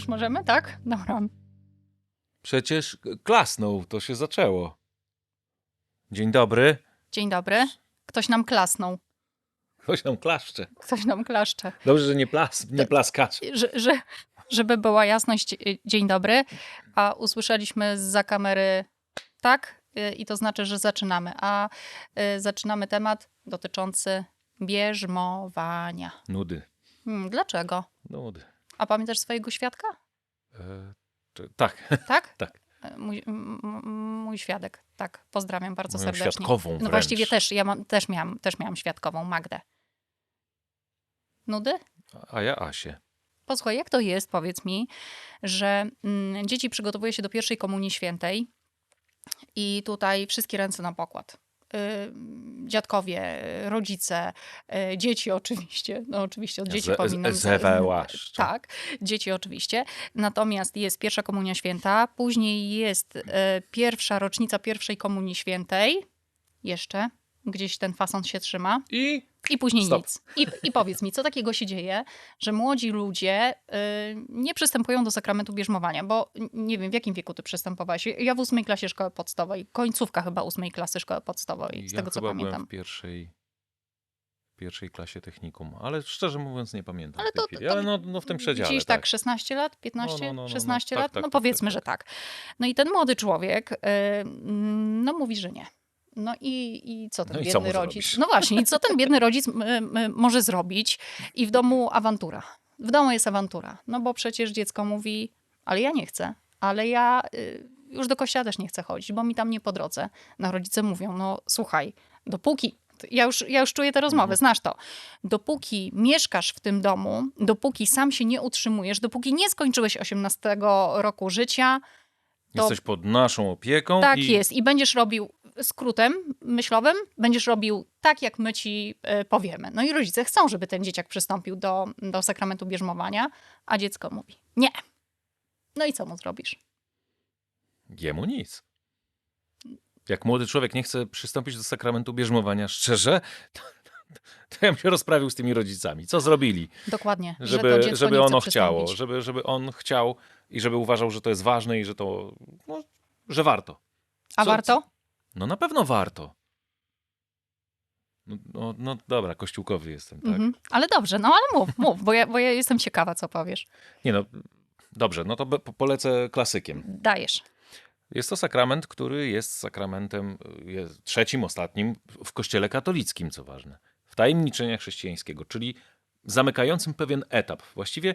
Już możemy, tak? Dobra. Przecież klasnął, to się zaczęło. Dzień dobry. Dzień dobry. Ktoś nam klasnął. Ktoś nam klaszcze. Ktoś nam klaszcze. Dobrze, że nie, plas, nie plaskacz. Że, że, żeby była jasność, y, dzień dobry. A usłyszeliśmy za kamery tak y, i to znaczy, że zaczynamy. A y, zaczynamy temat dotyczący bierzmowania. Nudy. Hmm, dlaczego? Nudy. A pamiętasz swojego świadka? E, czy, tak, Tak? Tak. E, Mój, mój świadek, tak. Pozdrawiam bardzo moją serdecznie. świadkową No wręcz. właściwie też, ja też, miałam, też miałam świadkową, Magdę. Nudy? A ja Asię. Posłuchaj, jak to jest, powiedz mi, że mm, dzieci przygotowuje się do pierwszej komunii świętej i tutaj wszystkie ręce na pokład. Y, dziadkowie, rodzice, y, dzieci oczywiście. No oczywiście od dzieci powinnam... zewełaszcz. Tak, dzieci oczywiście. Natomiast jest pierwsza komunia święta, później jest pierwsza rocznica pierwszej komunii świętej. Jeszcze gdzieś ten fason się trzyma. I I później Stop. nic. I, I powiedz mi, co takiego się dzieje, że młodzi ludzie y, nie przystępują do sakramentu bierzmowania? Bo nie wiem, w jakim wieku ty przystępowałeś. Ja w ósmej klasie szkoły podstawowej, końcówka chyba ósmej klasy szkoły podstawowej, z ja tego co pamiętam. byłem w pierwszej, pierwszej klasie technikum, ale szczerze mówiąc nie pamiętam Ale to- chwili. Ale no, no w tym przedziale, Gdzieś tak. tak, 16 lat, 15, No, no, no, no, 16 tak, lat? tak, no tak, powiedzmy, tak, że tak. No i ten młody człowiek, y, mm, no mówi, że nie. No i, i co ten No co biedny mu rodzic? No właśnie, i co ten biedny rodzic może zrobić? I w domu awantura. W domu jest awantura. No bo przecież dziecko mówi, ale ja nie chcę. Ale ja y, już do kościoła też nie chcę chodzić, bo mi tam nie po drodze. No rodzice mówią, no słuchaj, dopóki ja już, ja już czuję te rozmowy, Mhm. znasz to. Dopóki mieszkasz w tym domu, dopóki sam się nie utrzymujesz, dopóki nie skończyłeś 18 roku życia, to- Jesteś pod naszą opieką tak i jest. I będziesz robił skrótem myślowym, będziesz robił tak, jak my ci e, powiemy. No i rodzice chcą, żeby ten dzieciak przystąpił do, do sakramentu bierzmowania, a dziecko mówi nie. No i co mu zrobisz? jemu nic. Jak młody człowiek nie chce przystąpić do sakramentu bierzmowania szczerze, to, to ja bym się rozprawił z tymi rodzicami. Co zrobili? Dokładnie. że Żeby, dziecko żeby ono chciało, żeby, żeby on chciał i żeby uważał, że to jest ważne i że to, no, że warto. A co- warto? No na pewno warto. No, no, no dobra, kościółkowy jestem, tak? Mhm. Ale dobrze, no ale mów, mów, bo ja, bo ja jestem ciekawa, co powiesz. Nie no, dobrze, no to polecę klasykiem. Dajesz. Jest to sakrament, który jest sakramentem y, jest trzecim, ostatnim w kościele katolickim, co ważne. W tajemniczenia chrześcijańskiego, czyli zamykającym pewien etap. Właściwie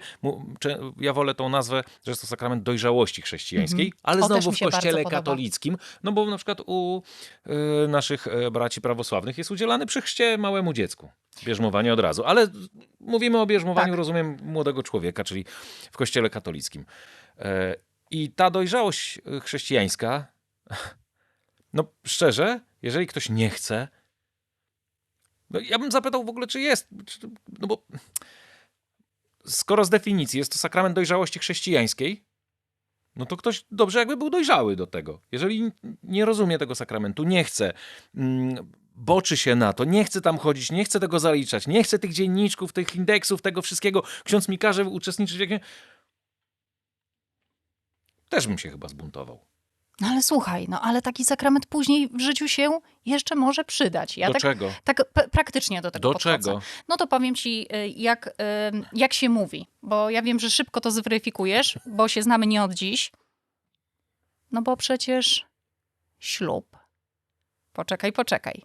ja wolę tą nazwę, że jest to sakrament dojrzałości chrześcijańskiej, Mhm. ale O, znowu w kościele katolickim, no bo na przykład u y, naszych y, braci prawosławnych jest udzielany przy chrzcie małemu dziecku. Bierzmowanie od razu. Ale mówimy o bierzmowaniu, Tak. rozumiem, młodego człowieka, czyli w kościele katolickim. E, I ta dojrzałość y, chrześcijańska, no szczerze, jeżeli ktoś nie chce, no ja bym zapytał w ogóle, czy jest. No bo skoro z definicji jest to sakrament dojrzałości chrześcijańskiej, no to ktoś dobrze jakby był dojrzały do tego. Jeżeli nie rozumie tego sakramentu, nie chce, mm, boczy się na to, nie chce tam chodzić, nie chce tego zaliczać, nie chce tych dzienniczków, tych indeksów, tego wszystkiego, ksiądz mi każe uczestniczyć w jakimś... Też bym się chyba zbuntował. No ale słuchaj, no ale taki sakrament później w życiu się jeszcze może przydać. Ja do tak, czego? tak praktycznie do tego Do podchodzę. czego? No to powiem ci, y, jak, jak się mówi, bo ja wiem, że szybko to zweryfikujesz, bo się znamy nie od dziś. No bo przecież ślub. Poczekaj, poczekaj.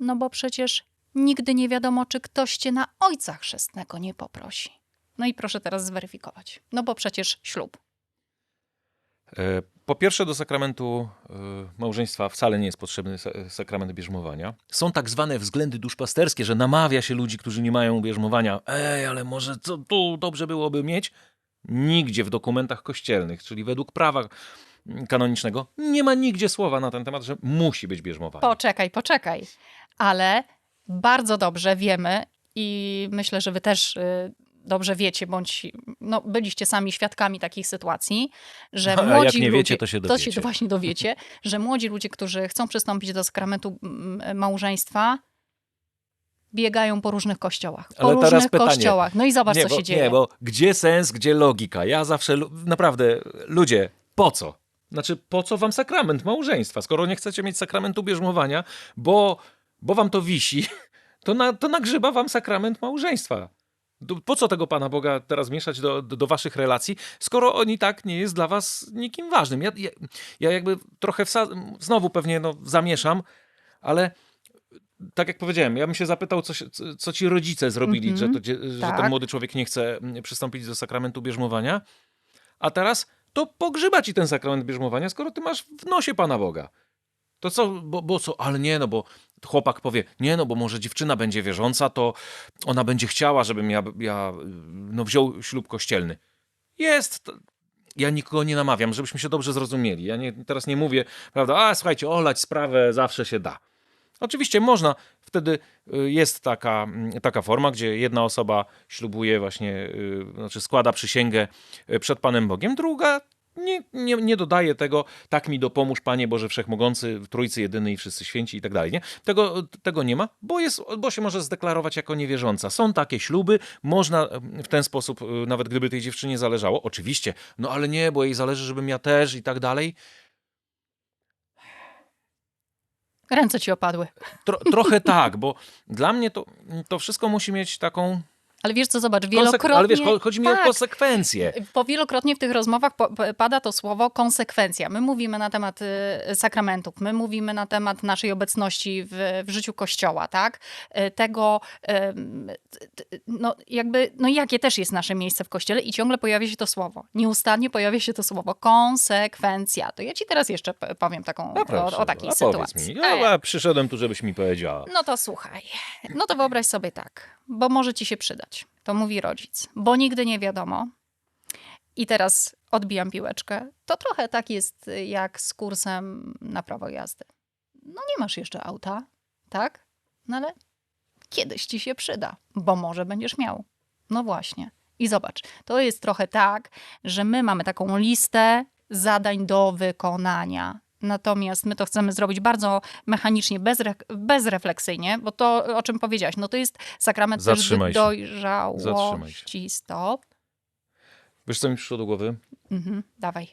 No bo przecież nigdy nie wiadomo, czy ktoś cię na ojca chrzestnego nie poprosi. No i proszę teraz zweryfikować. No bo przecież ślub. E, Po pierwsze, do sakramentu e, małżeństwa wcale nie jest potrzebny sa- sakrament bierzmowania. Są tak zwane względy duszpasterskie, że namawia się ludzi, którzy nie mają bierzmowania. Ej, ale może co tu dobrze byłoby mieć? Nigdzie w dokumentach kościelnych, czyli według prawa kanonicznego, nie ma nigdzie słowa na ten temat, że musi być bierzmowanie. Poczekaj, poczekaj. Ale bardzo dobrze wiemy i myślę, że wy też y, dobrze wiecie, bądź no, byliście sami świadkami takich sytuacji, że A jak młodzi nie ludzie, wiecie, to się To dowiecie. się właśnie dowiecie, że młodzi ludzie, którzy chcą przystąpić do sakramentu małżeństwa, biegają po różnych kościołach. Po Ale różnych pytanie. kościołach. No i zobacz, nie, co bo, się dzieje. Nie, bo gdzie sens, gdzie logika? Ja zawsze, naprawdę, ludzie, po co? Znaczy, po co wam sakrament małżeństwa? Skoro nie chcecie mieć sakramentu bierzmowania, bo, bo wam to wisi, to, na, to nagrzyba wam sakrament małżeństwa. Do- Po co tego Pana Boga teraz mieszać do, do, do waszych relacji, skoro on i tak nie jest dla was nikim ważnym? Ja, ja, ja jakby trochę znowu pewnie no, zamieszam, ale tak jak powiedziałem, ja bym się zapytał, co, się, co, ci rodzice zrobili, Mhm. że, to, dzie- że Tak. ten młody człowiek nie chce mm, przystąpić do sakramentu bierzmowania, a teraz to pogrzyba ci ten sakrament bierzmowania, skoro ty masz w nosie Pana Boga. To co, bo, bo co, ale nie, no bo chłopak powie, nie, no bo może dziewczyna będzie wierząca, to ona będzie chciała, żebym ja, ja no, wziął ślub kościelny. Jest, ja nikogo nie namawiam, żebyśmy się dobrze zrozumieli. Ja nie, teraz nie mówię, prawda, a słuchajcie, olać sprawę zawsze się da. Oczywiście można, wtedy y, jest taka, mm, taka forma, gdzie jedna osoba ślubuje właśnie, y, znaczy składa przysięgę y, przed Panem Bogiem, druga nie, nie, nie dodaje tego, tak mi dopomóż Panie Boże Wszechmogący, w Trójcy Jedyny i Wszyscy Święci i tak dalej. Nie? Tego, tego nie ma, bo, jest, bo się może zdeklarować jako niewierząca. Są takie śluby, można w ten sposób, y, nawet gdyby tej dziewczynie zależało, oczywiście, no ale nie, bo jej zależy, żebym ja też i tak dalej. Ręce ci opadły. Tro, trochę tak, bo dla mnie to, to wszystko musi mieć taką. Ale wiesz co, zobacz, wielokrotnie... ale wiesz, cho- chodzi mi o tak, konsekwencje. Po wielokrotnie w tych rozmowach pada to słowo konsekwencja. My mówimy na temat y, sakramentów, my mówimy na temat naszej obecności w, w życiu Kościoła, tak? Y, Tego, no jakby, no jakie też jest nasze miejsce w Kościele i ciągle pojawia się to słowo. Nieustannie pojawia się to słowo konsekwencja. To ja ci teraz jeszcze powiem taką, No proszę, o, o takiej sytuacji. mi. E, Ja, ja przyszedłem tu, żebyś mi powiedziała. no to słuchaj. No to wyobraź sobie tak, bo może ci się przydać. To mówi rodzic, bo nigdy nie wiadomo. I teraz odbijam piłeczkę. To trochę tak jest jak z kursem na prawo jazdy. No nie masz jeszcze auta, tak? No ale kiedyś ci się przyda, bo może będziesz miał. No właśnie. I zobacz, to jest trochę tak, że my mamy taką listę zadań do wykonania. Natomiast my to chcemy zrobić bardzo mechanicznie, bezre, bezrefleksyjnie, bo to, o czym powiedziałaś, no to jest sakrament też Zatrzymaj się. dojrzałości. Stop. Wiesz, co mi przyszło do głowy? Mhm, dawaj.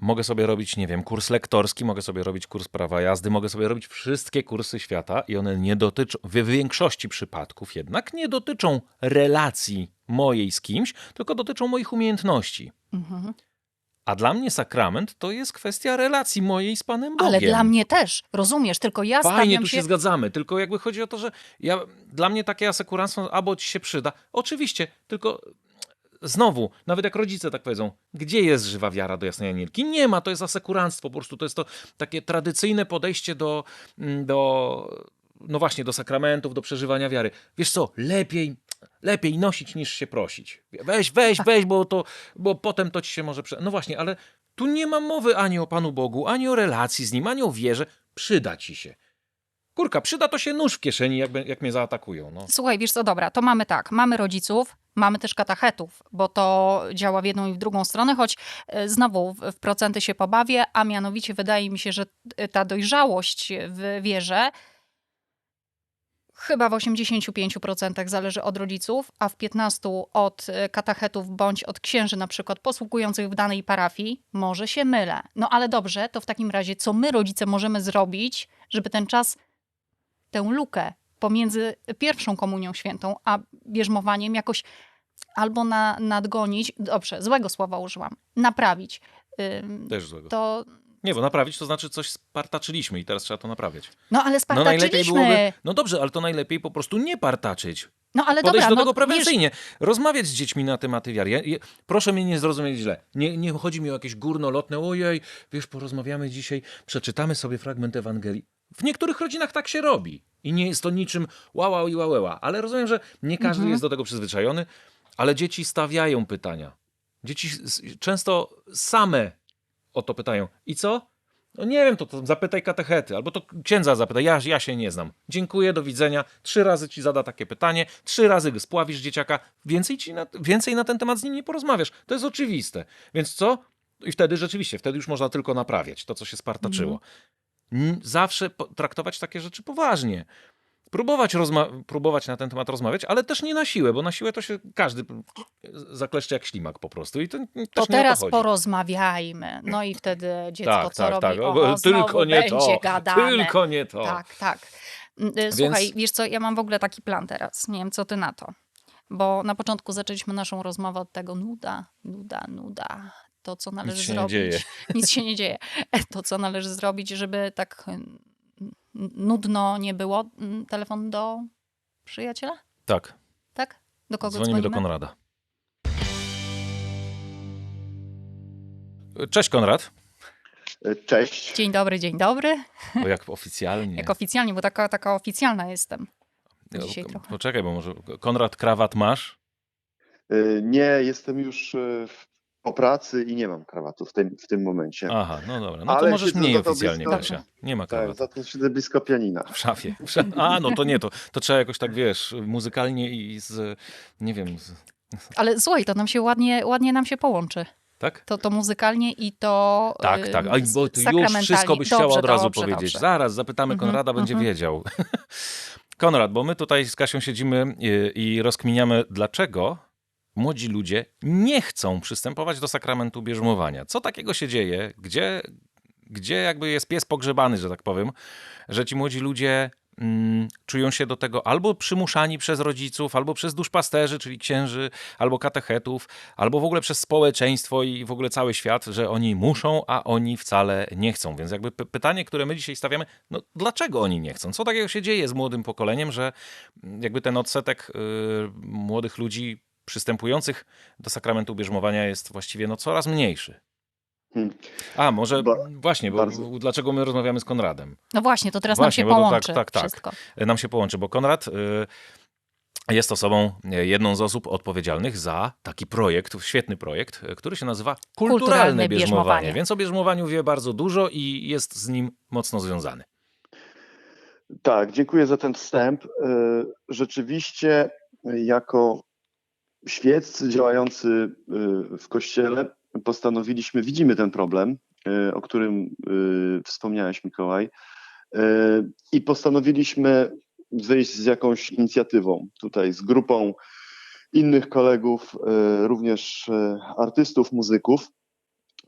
Mogę sobie robić, nie wiem, kurs lektorski, mogę sobie robić kurs prawa jazdy, mogę sobie robić wszystkie kursy świata i one nie dotyczą, w większości przypadków jednak nie dotyczą relacji mojej z kimś, tylko dotyczą moich umiejętności. Mhm. A dla mnie sakrament to jest kwestia relacji mojej z Panem Bogiem. Ale dla mnie też, rozumiesz, tylko ja Fajnie, stawiam tu się... się... zgadzamy, tylko jakby chodzi o to, że ja, dla mnie takie asekuranstwo albo ci się przyda. Oczywiście, tylko znowu, nawet jak rodzice tak powiedzą, gdzie jest żywa wiara do jasnej anielki? Nie ma, to jest asekuranstwo, po prostu to jest to takie tradycyjne podejście do, mm, do no właśnie, do sakramentów, do przeżywania wiary. Wiesz co, lepiej, lepiej nosić niż się prosić. Weź, weź, weź, bo to, bo potem to ci się może... Prze... No właśnie, ale tu nie ma mowy ani o Panu Bogu, ani o relacji z Nim, ani o wierze. Przyda ci się. Kurka, przyda to się nóż w kieszeni, jak, jak mnie zaatakują. No. Słuchaj, wiesz co, dobra, to mamy tak, mamy rodziców, mamy też katachetów, bo to działa w jedną i w drugą stronę, choć e, znowu w, procenty się pobawię, a mianowicie wydaje mi się, że t- ta dojrzałość w wierze chyba w 85% zależy od rodziców, a w 15% od e, katachetów bądź od księży na przykład posługujących w danej parafii. Może się mylę. No ale dobrze, to w takim razie co my rodzice możemy zrobić, żeby ten czas, tę lukę pomiędzy pierwszą komunią świętą a bierzmowaniem jakoś albo na, nadgonić, dobrze, złego słowa użyłam, naprawić. Ym, Też złego. To, Nie, bo naprawić to znaczy coś spartaczyliśmy i teraz trzeba to naprawiać. no ale No najlepiej spartaczyliśmy. byłoby. No dobrze, ale to najlepiej po prostu nie partaczyć. No ale Podejść dobra, do tego no, wiesz, prewencyjnie. Rozmawiać z dziećmi na tematy wiary. Ja, ja, proszę mnie nie zrozumieć źle. Nie, nie chodzi mi o jakieś górnolotne, ojej, wiesz, porozmawiamy dzisiaj, przeczytamy sobie fragment Ewangelii. W niektórych rodzinach tak się robi. I nie jest to niczym wow, wow i wow, ale rozumiem, że nie każdy Mhm. jest do tego przyzwyczajony, ale dzieci stawiają pytania. Dzieci często same o to pytają. I co? No nie wiem, to, to zapytaj katechety, albo to księdza zapytaj, ja, ja się nie znam. Dziękuję, do widzenia. Trzy razy ci zada takie pytanie, trzy razy go spławisz dzieciaka, więcej, ci na, więcej na ten temat z nim nie porozmawiasz. To jest oczywiste. Więc co? I wtedy rzeczywiście, wtedy już można tylko naprawiać to, co się spartaczyło. N- Zawsze traktować takie rzeczy poważnie. Próbować, próbować na ten temat rozmawiać, ale też nie na siłę, bo na siłę to się każdy zakleszczy jak ślimak po prostu. I to, To teraz to porozmawiajmy. No i wtedy dziecko Tak, co tak, robi? tak. O, tylko nie będzie to. gadane. Tylko nie to. Tak, tak. Mm, y, Słuchaj, wiesz co, ja mam w ogóle taki plan teraz. Nie wiem, co ty na to. Bo na początku zaczęliśmy naszą rozmowę od tego nuda, nuda, nuda. To, co należy nie zrobić. Nic się nie dzieje. To, co należy zrobić, żeby tak nudno nie było. Mm, Telefon do przyjaciela? Tak, Tak? Do kogo dzwonimy dzwonimy? do Konrada. Cześć Konrad. Cześć. Dzień dobry, dzień dobry. Bo jak oficjalnie. Jak oficjalnie, bo taka, taka oficjalna jestem. dzisiaj trochę. Poczekaj, bo może Konrad krawat masz? Y, Nie, jestem już y, w- po pracy i nie mam krawatu w tym, w tym momencie. Aha, no dobra. No to Ale możesz mniej oficjalnie, blisko. Kasia. Nie ma tak, krawatu. za to siedzę blisko pianina. W szafie. W szafie. A, no to nie, to, to trzeba jakoś tak, wiesz, muzykalnie i z, nie wiem, z, Ale słuchaj, to nam się ładnie, ładnie nam się połączy. tak? To, to muzykalnie i to Tak, y, tak. Aj, bo ty już wszystko byś Dobrze, chciała od razu dobrze, powiedzieć. dobrze. Zaraz zapytamy Mhm, Konrada, będzie mhm. wiedział. Konrad, bo my tutaj z Kasią siedzimy i, i rozkminiamy, dlaczego młodzi ludzie nie chcą przystępować do sakramentu bierzmowania. Co takiego się dzieje? Gdzie, gdzie jakby jest pies pogrzebany, że tak powiem, że ci młodzi ludzie mm, czują się do tego albo przymuszani przez rodziców, albo przez duszpasterzy, czyli księży, albo katechetów, albo w ogóle przez społeczeństwo i w ogóle cały świat, że oni muszą, a oni wcale nie chcą. Więc jakby py- pytanie, które my dzisiaj stawiamy, no dlaczego oni nie chcą? Co takiego się dzieje z młodym pokoleniem, że jakby ten odsetek y, młodych ludzi przystępujących do sakramentu bierzmowania jest właściwie no coraz mniejszy. Hmm. A, może Ba- właśnie, bo bardzo. dlaczego my rozmawiamy z Konradem? No właśnie, to teraz Właśnie, nam się tak, połączy tak, tak. wszystko. E, nam się połączy, bo Konrad y, jest osobą, e, jedną z osób odpowiedzialnych za taki projekt, świetny projekt, który się nazywa Kulturalne, Kulturalne bierzmowanie. bierzmowanie. Więc o bierzmowaniu wie bardzo dużo i jest z nim mocno związany. Tak, dziękuję za ten wstęp. Rzeczywiście, jako świeccy działający y, w kościele, postanowiliśmy, widzimy ten problem, y, o którym y, wspomniałeś, Mikołaj, i postanowiliśmy wyjść z jakąś inicjatywą tutaj, z grupą innych kolegów, również artystów, muzyków.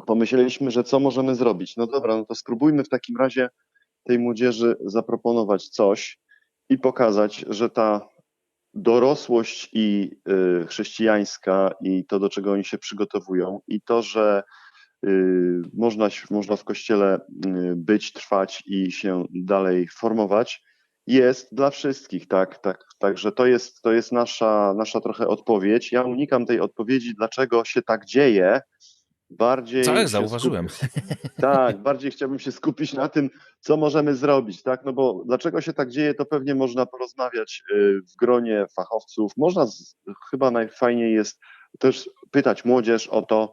Pomyśleliśmy, że co możemy zrobić? No dobra, no to spróbujmy w takim razie tej młodzieży zaproponować coś i pokazać, że ta dorosłość i y, chrześcijańska i to, do czego oni się przygotowują, i to, że y, można, można w kościele y, być, trwać i się dalej formować, jest dla wszystkich, tak, tak. Także to jest, to jest nasza, nasza trochę odpowiedź. Ja unikam tej odpowiedzi, dlaczego się tak dzieje. Bardziej Tak, zauważyłem. tak, bardziej chciałbym się skupić na tym, co możemy zrobić, tak? No bo dlaczego się tak dzieje, to pewnie można porozmawiać y, w gronie fachowców. Można, z, chyba najfajniej jest też pytać młodzież o to.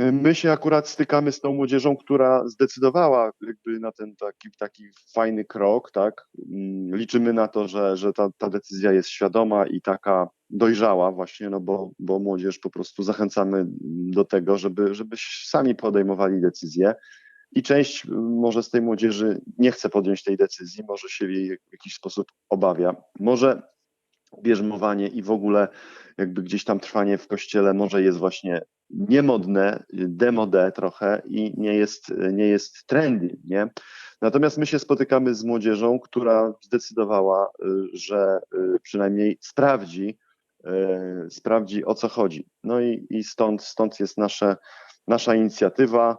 Y, My się akurat stykamy z tą młodzieżą, która zdecydowała jakby na ten taki, taki fajny krok, tak? Mm, Liczymy na to, że, że ta, ta decyzja jest świadoma i taka dojrzała właśnie, no bo, bo młodzież po prostu zachęcamy do tego, żeby, żeby sami podejmowali decyzje. I część y, może z tej młodzieży nie chce podjąć tej decyzji, może się jej w jakiś sposób obawia. Może bierzmowanie i w ogóle jakby gdzieś tam trwanie w kościele może jest właśnie niemodne, demode trochę i nie jest, nie jest trendy, nie? Natomiast my się spotykamy z młodzieżą, która zdecydowała, y, że y, przynajmniej sprawdzi, y, sprawdzi o co chodzi. No i, i stąd, stąd jest nasze, nasza inicjatywa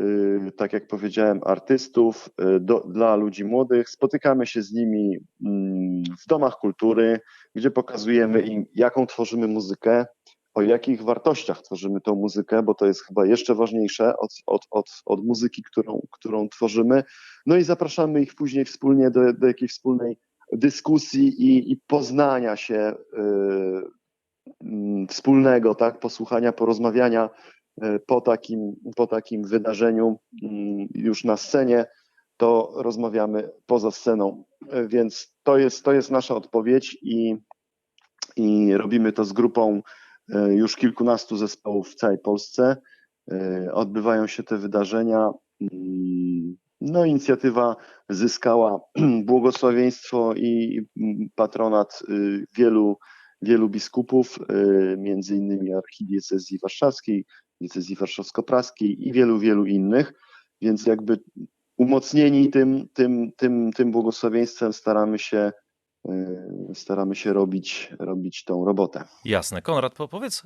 y, tak jak powiedziałem, artystów, y, do, dla ludzi młodych. Spotykamy się z nimi mm, w domach kultury, gdzie pokazujemy im, jaką tworzymy muzykę, o jakich wartościach tworzymy tą muzykę, bo to jest chyba jeszcze ważniejsze od, od, od, od muzyki, którą, którą tworzymy. No i zapraszamy ich później wspólnie do, do jakiejś wspólnej dyskusji i, i poznania się y, mm, wspólnego, tak, posłuchania, porozmawiania e, po takim, po takim wydarzeniu mm, już na scenie, to rozmawiamy poza sceną. E, Więc to jest, to jest nasza odpowiedź i, i robimy to z grupą e, już kilkunastu zespołów w całej Polsce. E, Odbywają się te wydarzenia. No, inicjatywa zyskała błogosławieństwo i patronat y, wielu, wielu biskupów, y, między innymi archidiecezji warszawskiej, diecezji warszawsko-praskiej i wielu, wielu innych, więc jakby umocnieni tym, tym, tym, tym błogosławieństwem staramy się, y, staramy się robić, robić tą robotę. Jasne. Konrad, po, powiedz,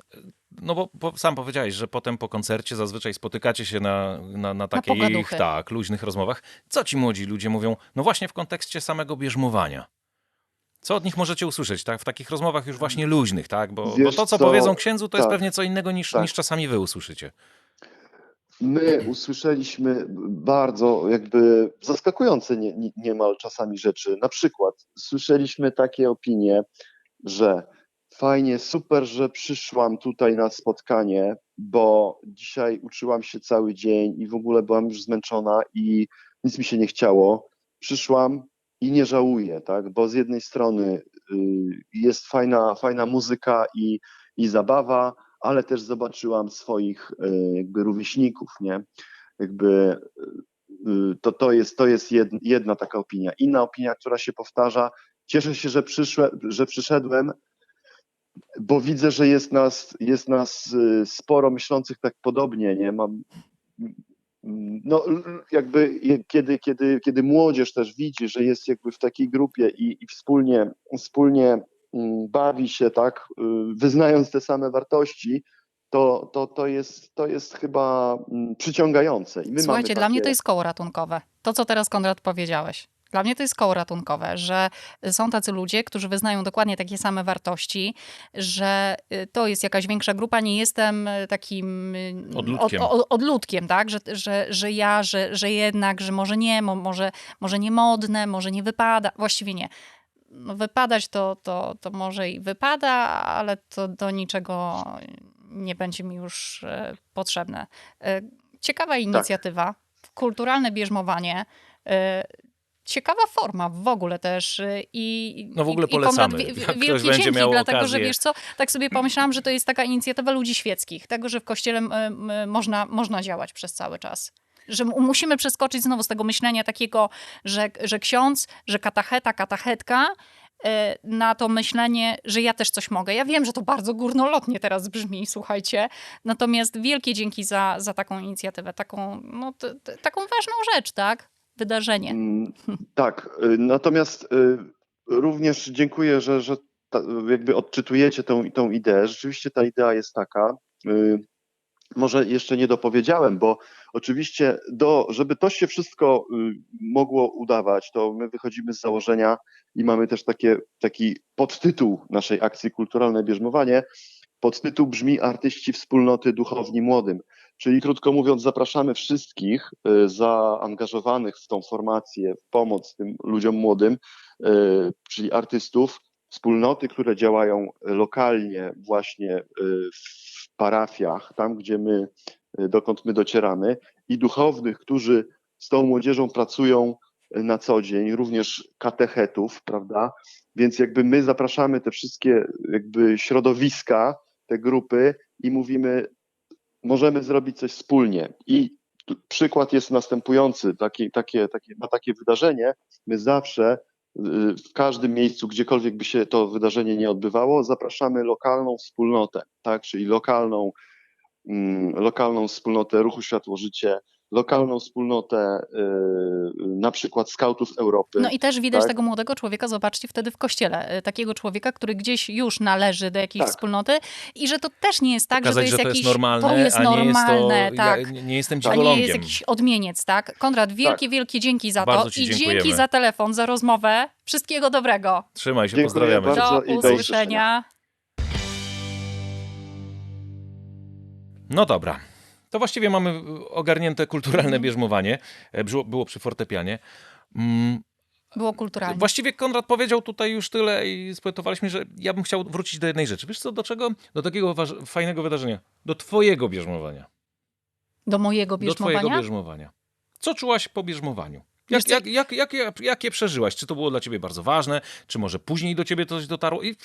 no bo po, sam powiedziałeś, że potem po koncercie zazwyczaj spotykacie się na, na, na takich, tak, luźnych rozmowach. Co ci młodzi ludzie mówią, no właśnie w kontekście samego bierzmowania? Co od nich możecie usłyszeć, tak? W takich rozmowach już właśnie luźnych, tak? Bo, bo to, co co, powiedzą księdzu, to jest tak. pewnie co innego niż, Tak. niż czasami wy usłyszycie. My usłyszeliśmy bardzo jakby zaskakujące nie, nie, niemal czasami rzeczy. Na przykład słyszeliśmy takie opinie, że fajnie, super, że przyszłam tutaj na spotkanie, bo dzisiaj uczyłam się cały dzień i w ogóle byłam już zmęczona i nic mi się nie chciało. Przyszłam i nie żałuję, tak? Bo z jednej strony y, jest fajna, fajna muzyka i, i zabawa, ale też zobaczyłam swoich y, jakby rówieśników, nie? Jakby y, to, to jest, to jest jed, jedna taka opinia. Inna opinia, która się powtarza, cieszę się, że, przyszłe, że przyszedłem, bo widzę, że jest nas, jest nas y, sporo myślących tak podobnie, nie? Mam, no jakby kiedy, kiedy, kiedy młodzież też widzi, że jest jakby w takiej grupie i, i wspólnie, wspólnie mm, bawi się, tak, y, wyznając te same wartości, to, to, to, jest, to jest chyba mm, przyciągające. Słuchajcie, dla mnie to jest koło ratunkowe. To, co teraz Konrad powiedziałeś. Dla mnie to jest koło ratunkowe, że są tacy ludzie, którzy wyznają dokładnie takie same wartości, że y, to jest jakaś większa grupa, nie jestem y, takim y, Odludkiem. Od, od, odludkiem, tak? Że, że, że ja, że, że jednak, że może nie, mo, może, może nie modne, może nie wypada, właściwie nie. No, wypadać to, to, to może i wypada, ale to do niczego nie będzie mi już e, potrzebne. E, Ciekawa Tak. inicjatywa, kulturalne bierzmowanie. Ciekawa forma w ogóle też e, i No w ogóle i- i Konrad, polecamy. wie- ktoś wielkie dzięki, dlatego okazję. że wiesz co, tak sobie pomyślałam, że to jest taka inicjatywa ludzi świeckich, tego, że w kościele można, można działać przez cały czas. Że musimy przeskoczyć znowu z tego myślenia takiego, że, że ksiądz, że katacheta, katechetka, e, na to myślenie, że ja też coś mogę. Ja wiem, że to bardzo górnolotnie teraz brzmi, słuchajcie, natomiast wielkie dzięki za, za taką inicjatywę, taką, no, t, t, taką ważną rzecz, tak? Wydarzenie. Mm, Tak, y, natomiast y, również dziękuję, że, że ta, jakby odczytujecie tą, tą ideę. Rzeczywiście ta idea jest taka. y, Może jeszcze nie dopowiedziałem, bo oczywiście, do, żeby to się wszystko mogło udawać, to my wychodzimy z założenia i mamy też takie, taki podtytuł naszej akcji Kulturalne Bierzmowanie. Podtytuł brzmi Artyści Wspólnoty Duchowni Młodym. Czyli krótko mówiąc, zapraszamy wszystkich y, zaangażowanych w tą formację, w pomoc tym ludziom młodym, y, czyli artystów, wspólnoty, które działają lokalnie właśnie y, w parafiach, tam gdzie my, dokąd my docieramy, i duchownych, którzy z tą młodzieżą pracują na co dzień, również katechetów, prawda? Więc jakby my zapraszamy te wszystkie jakby środowiska, te grupy i mówimy, możemy zrobić coś wspólnie. I przykład jest następujący. Takie, takie, na takie wydarzenie my zawsze y, w każdym miejscu, gdziekolwiek by się to wydarzenie nie odbywało, zapraszamy lokalną wspólnotę, tak? czyli lokalną, mm, lokalną wspólnotę Ruchu Światło Życie, lokalną wspólnotę y, na przykład Skautów Europy. No i też widać tak? tego młodego człowieka, zobaczcie, wtedy w kościele. e, Takiego człowieka, który gdzieś już należy do jakiejś Tak. wspólnoty i że to też nie jest tak, Pokazać, że to jest że to jakiś... jest normalne, to jest a nie normalne, jest to, tak. ja nie, jestem A nie jest jakiś odmieniec, tak? Konrad, wielkie, Tak. wielkie dzięki za Bardzo to i dziękujemy. dzięki za telefon, za rozmowę. Wszystkiego dobrego. Trzymaj się, Dziękuję pozdrawiamy. bardzo. Do i do usłyszenia. No dobra. To właściwie mamy ogarnięte kulturalne Mhm. bierzmowanie. E, Było, przy fortepianie. Mm, Było kulturalnie. Właściwie Konrad powiedział tutaj już tyle i spoetowaliśmy, że ja bym chciał wrócić do jednej rzeczy. Wiesz co, do czego? Do takiego fajnego wydarzenia. Do twojego bierzmowania. Do mojego Do twojego bierzmowania? bierzmowania. Co czułaś po bierzmowaniu? Jak, jak, jak, jak, jak, jak je przeżyłaś? Czy to było dla ciebie bardzo ważne? Czy może później do ciebie coś dotarło? I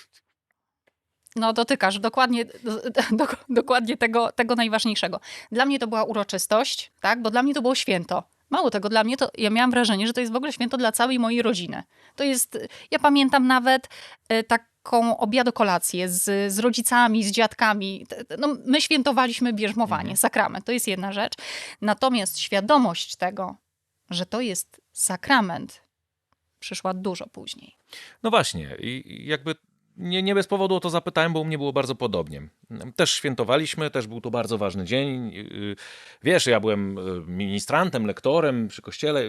No dotykasz dokładnie, do, do, dokładnie tego, tego najważniejszego. Dla mnie to była uroczystość, tak? bo dla mnie to było święto. Mało tego, dla mnie to, ja miałam wrażenie, że to jest w ogóle święto dla całej mojej rodziny. To jest, ja pamiętam nawet e, taką obiadokolację z, z rodzicami, z dziadkami. No, my świętowaliśmy bierzmowanie, Mhm. sakrament, to jest jedna rzecz. Natomiast świadomość tego, że to jest sakrament, przyszła dużo później. No właśnie, i jakby nie, nie bez powodu o to zapytałem, bo u mnie było bardzo podobnie. Też świętowaliśmy, też był to bardzo ważny dzień. Yy, Wiesz, ja byłem yy, ministrantem, lektorem przy kościele.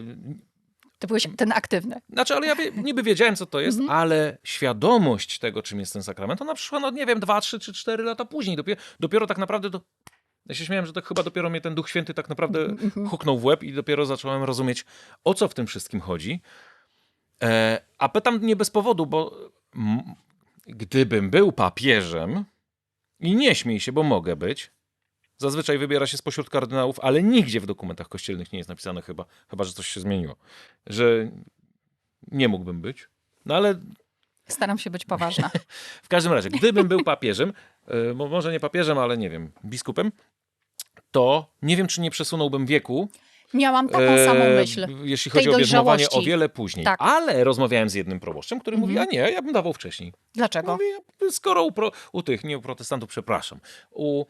Ty byłeś ten aktywny. Znaczy, ale ja wie, niby wiedziałem, co to jest, Mhm. ale świadomość tego, czym jest ten sakrament, ona przyszła, no nie wiem, dwa, trzy czy cztery lata później. Dopiero, dopiero tak naprawdę to. Ja się śmiałem, że tak chyba dopiero mnie ten Duch Święty tak naprawdę Mhm. huknął w łeb i dopiero zacząłem rozumieć, o co w tym wszystkim chodzi. E, a pytam nie bez powodu, bo gdybym był papieżem, i nie śmiej się, bo mogę być, zazwyczaj wybiera się spośród kardynałów, ale nigdzie w dokumentach kościelnych nie jest napisane chyba, chyba że coś się zmieniło, że nie mógłbym być. No ale Staram się być poważna. w każdym razie, gdybym był papieżem, e, mo- może nie papieżem, ale nie wiem, biskupem, to nie wiem, czy nie przesunąłbym wieku. Miałam taką e, samą myśl. Jeśli chodzi o bierzmowanie, o wiele później. Tak. Ale rozmawiałem z jednym proboszczem, który mówi, a Mhm. nie, ja bym dawał wcześniej. Dlaczego? Mówi, skoro u, pro, u tych, nie u protestantów, przepraszam, u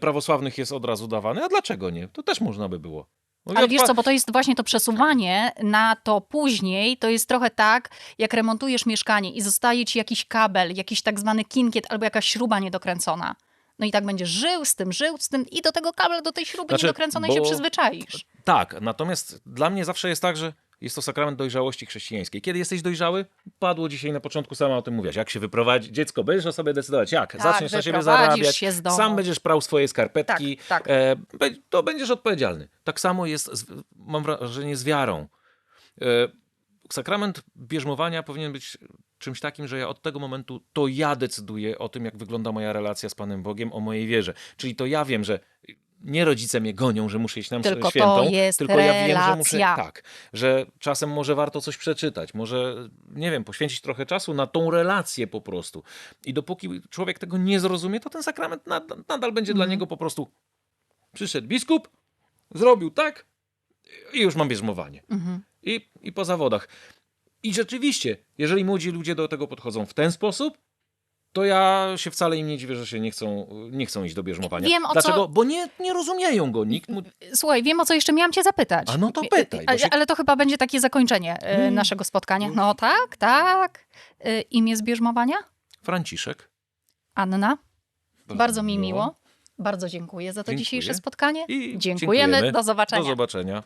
prawosławnych jest od razu dawany, a dlaczego nie? To też można by było. Mówi, Ale wiesz co, bo to jest właśnie to przesuwanie na to później, to jest trochę tak, jak remontujesz mieszkanie i zostaje ci jakiś kabel, jakiś tak zwany kinkiet albo jakaś śruba niedokręcona. No i tak będziesz żył z tym, żył z tym i do tego kabla, do tej śruby Znaczy, niedokręconej się bo- przyzwyczaisz. Tak, natomiast dla mnie zawsze jest tak, że jest to sakrament dojrzałości chrześcijańskiej. Kiedy jesteś dojrzały? Padło dzisiaj na początku, sama o tym mówiłaś. Jak się wyprowadzi, dziecko, będziesz o sobie decydować, jak? Tak, Zaczniesz na siebie zarabiać, się sam będziesz prał swoje skarpetki, Tak, tak. E, to będziesz odpowiedzialny. Tak samo jest, z, mam wrażenie, z wiarą. E, sakrament bierzmowania powinien być czymś takim, że ja od tego momentu to ja decyduję o tym, jak wygląda moja relacja z Panem Bogiem, o mojej wierze. Czyli to ja wiem, że nie rodzice mnie gonią, że muszę iść na mszę Tylko to świętą, jest tylko ja wiem, że muszę tak, że czasem może warto coś przeczytać, może nie wiem, poświęcić trochę czasu na tą relację po prostu. I dopóki człowiek tego nie zrozumie, to ten sakrament nadal, nadal będzie dla Mhm. niego po prostu przyszedł biskup, zrobił tak i już mam bierzmowanie. Mhm. I, I po zawodach. I rzeczywiście, jeżeli młodzi ludzie do tego podchodzą w ten sposób, to ja się wcale im nie dziwię, że się nie chcą, nie chcą iść do bierzmowania. Wiem, o co- Dlaczego? Bo nie, nie rozumieją go. Nikt mu... Słuchaj, wiem o co jeszcze miałam cię zapytać. A no to pytaj, się- ale to chyba będzie takie zakończenie Hmm. naszego spotkania. No tak, tak. E, Imię zbierzmowania? Franciszek. Anna. Bardzo mi miło. Bardzo dziękuję za to Dziękuję. dzisiejsze spotkanie. I Dziękujemy. dziękujemy. Do zobaczenia. Do zobaczenia.